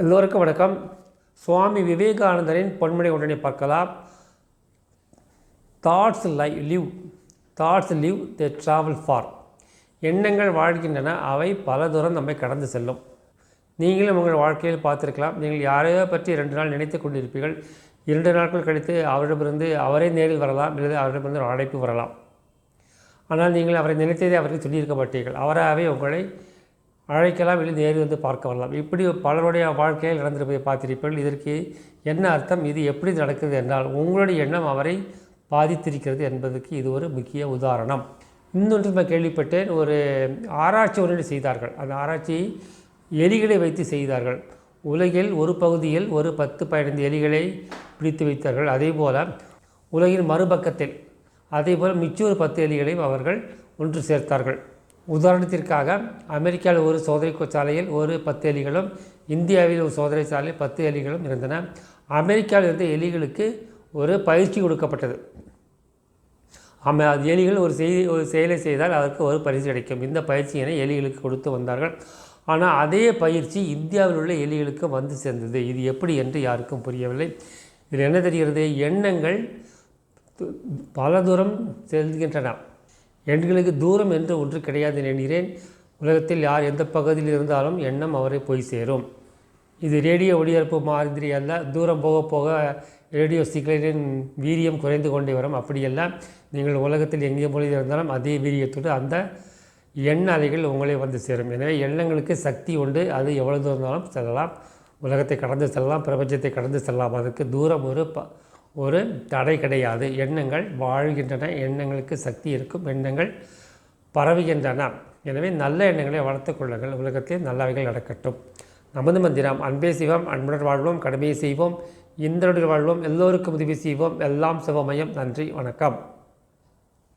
எல்லோருக்கும் வணக்கம். சுவாமி விவேகானந்தரின் பொன்மொழி உடனே பார்க்கலாம். Thoughts lie live thoughts live the travel far எண்ணங்கள் வாழ்கின்றன அவை பல தூரம் நம்மை கடந்து செல்லும். நீங்களும் உங்கள் வாழ்க்கையில் பார்த்துருக்கலாம். நீங்கள் யாரையோ பற்றி ரெண்டு நாள் நினைத்து கொண்டிருப்பீர்கள். இரண்டு நாட்கள் கழித்து அவரிடமிருந்து அவரே நேரில் வரலாம் அல்லது அவரிடமிருந்து ஒரு அழைப்பு வரலாம். ஆனால் நீங்கள் அவரை நினைத்ததே அவருக்கு சொல்லியிருக்க மாட்டீர்கள். அவராகவே உங்களை அழைக்கலாம் எழுந்து ஏறி வந்து பார்க்க வரலாம். இப்படி பலருடைய வாழ்க்கையில் நடந்திருப்பதை பார்த்திருப்பீர்கள். இதற்கு என்ன அர்த்தம்? இது எப்படி நடக்குது என்றால் உங்களுடைய எண்ணம் அவரை பாதித்திருக்கிறது என்பதற்கு இது ஒரு முக்கிய உதாரணம். இன்னொன்று நான் கேள்விப்பட்டேன் ஒரு ஆராய்ச்சி ஒன்று செய்தார்கள். அந்த ஆராய்ச்சியை எலிகளை வைத்து செய்தார்கள். உலகில் ஒரு பகுதியில் ஒரு பத்து பதினைந்து எலிகளை பிடித்து வைத்தார்கள். அதே போல் உலகின் மறுபக்கத்தில் அதேபோல் மிச்சொரு பத்து எலிகளையும் அவர்கள் ஒன்று சேர்த்தார்கள். உதாரணத்திற்காக அமெரிக்காவில் ஒரு சோதனை சாலையில் ஒரு பத்து எலிகளும் இந்தியாவில் ஒரு சோதனை சாலையில் பத்து எலிகளும் இருந்தன. அமெரிக்காவில் இருந்த எலிகளுக்கு ஒரு பயிற்சி கொடுக்கப்பட்டது. ஆமாம் அது எலிகள் ஒரு செய்தி ஒரு செயலை செய்தால் அதற்கு ஒரு பரிசு கிடைக்கும். இந்த பயிற்சியினை எலிகளுக்கு கொடுத்து வந்தார்கள். ஆனால் அதே பயிற்சி இந்தியாவில் உள்ள எலிகளுக்கு வந்து சேர்ந்தது. இது எப்படி என்று யாருக்கும் புரியவில்லை. இதில் என்ன தெரிகிறது? எண்ணங்கள் பல தூரம் செல்கின்றன. எண்களுக்கு தூரம் என்று ஒன்று கிடையாது என்கிறேன். உலகத்தில் யார் எந்த பகுதியில் இருந்தாலும் எண்ணம் அவரை போய் சேரும். இது ரேடியோ ஒளிபரப்பு மாதிரி அல்ல. தூரம் போக போக ரேடியோ சிக்னலின் வீரியம் குறைந்து கொண்டே வரும். அப்படியெல்லாம் நீங்கள் உலகத்தில் எங்கே மொழி இருந்தாலும் அதே வீரியத்தோடு அந்த எண்ண அலைகள் உங்களை வந்து சேரும். எனவே எண்ணங்களுக்கு சக்தி உண்டு. அது எவ்வளவு தூரம் இருந்தாலும் செல்லலாம். உலகத்தை கடந்து செல்லலாம். பிரபஞ்சத்தை கடந்து செல்லலாம். அதற்கு தூரம் ஒரு ப ஒரு தடை கிடையாது. எண்ணங்கள் வாழ்கின்றன எண்ணங்களுக்கு சக்தி இருக்கும் எண்ணங்கள் பரவுகின்றன. எனவே நல்ல எண்ணங்களை வளர்த்துக் கொள்ளுங்கள். உலகத்தில் நல்லவைகள் நடக்கட்டும். நமது மந்திரம் அன்பே சிவம் அன்புடன் வாழ்வோம் கடமையை செய்வோம் இந்திரனுடன் வாழ்வோம் எல்லோருக்கும் உதவி செய்வோம். எல்லாம் சிவமயம் நன்றி வணக்கம்.